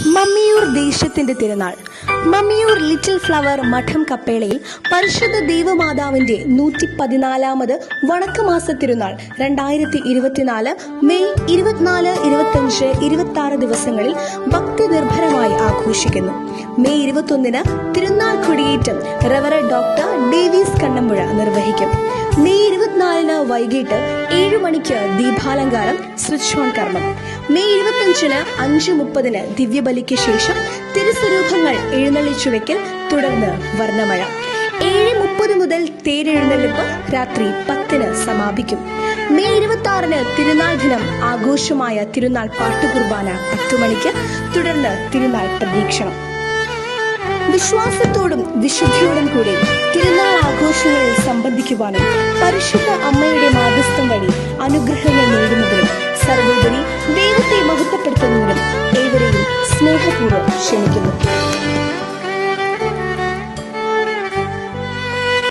മമ്മിയൂർ ദേശത്തിന്റെ തിരുനാൾ. Mammiyur little flower മഠം കപ്പേളയിൽ പരിശുദ്ധ ദേവമാതാവിന്റെ നൂറ്റി പതിനാലാമത് വണക്കമാസ തിരുനാൾ രണ്ടായിരത്തി ഇരുപത്തിനാല് മെയ് ഇരുപത്തിനാല് ഇരുപത്തിയഞ്ച് ഇരുപത്തി ആറ് ദിവസങ്ങളിൽ ഭക്തി നിർഭരമായി ആഘോഷിക്കുന്നു. മെയ് ഇരുപത്തൊന്നിന് തിരുനാൾ കൊടിയേറ്റം റവറ ഡോക്ടർ ഡേവീസ് കണ്ണമ്പുഴ നിർവഹിക്കും. മെയ് ഇരുപത്തിനാലിന് വൈകിട്ട് ഏഴു മണിക്ക് ദീപാലങ്കാരം സ്വിച്ച് ഓൺ കർമ്മം. മെയ് ഇരുപത്തിയഞ്ചിന് അഞ്ച് മുപ്പതിന് ദിവ്യബലിക്ക് ശേഷം തിരുസ്വരൂപങ്ങൾ എഴുന്നള്ളിച്ചു വെക്കൽ തുടർന്ന് വർണമഴ. ഏഴ് മുപ്പത് മുതൽ തേരെഴുന്നള്ളിപ്പ് രാത്രി പത്തിന് സമാപിക്കും. മെയ് ഇരുപത്തി ആറിന് തിരുനാൾ ദിനം ആഘോഷമായ തിരുനാൾ പാട്ടുകുർബാന പത്തു മണിക്ക് തുടർന്ന് തിരുനാൾ പ്രതീക്ഷണം. വിശ്വാസത്തോടും വിശുദ്ധിയോടും കൂടി തിരുനാൾ ആഘോഷങ്ങളിൽ സംബന്ധിക്കുവാനും പരിശുദ്ധ അമ്മയുടെ മാധ്യസ്ഥം വഴി അനുഗ്രഹങ്ങൾ നേടുന്നതിനും സർവോപരി ദൈവത്തെ മഹത്വപ്പെടുത്തുന്നതിനും ഏവരെയും സ്നേഹപൂർവം ക്ഷണിക്കുന്നു.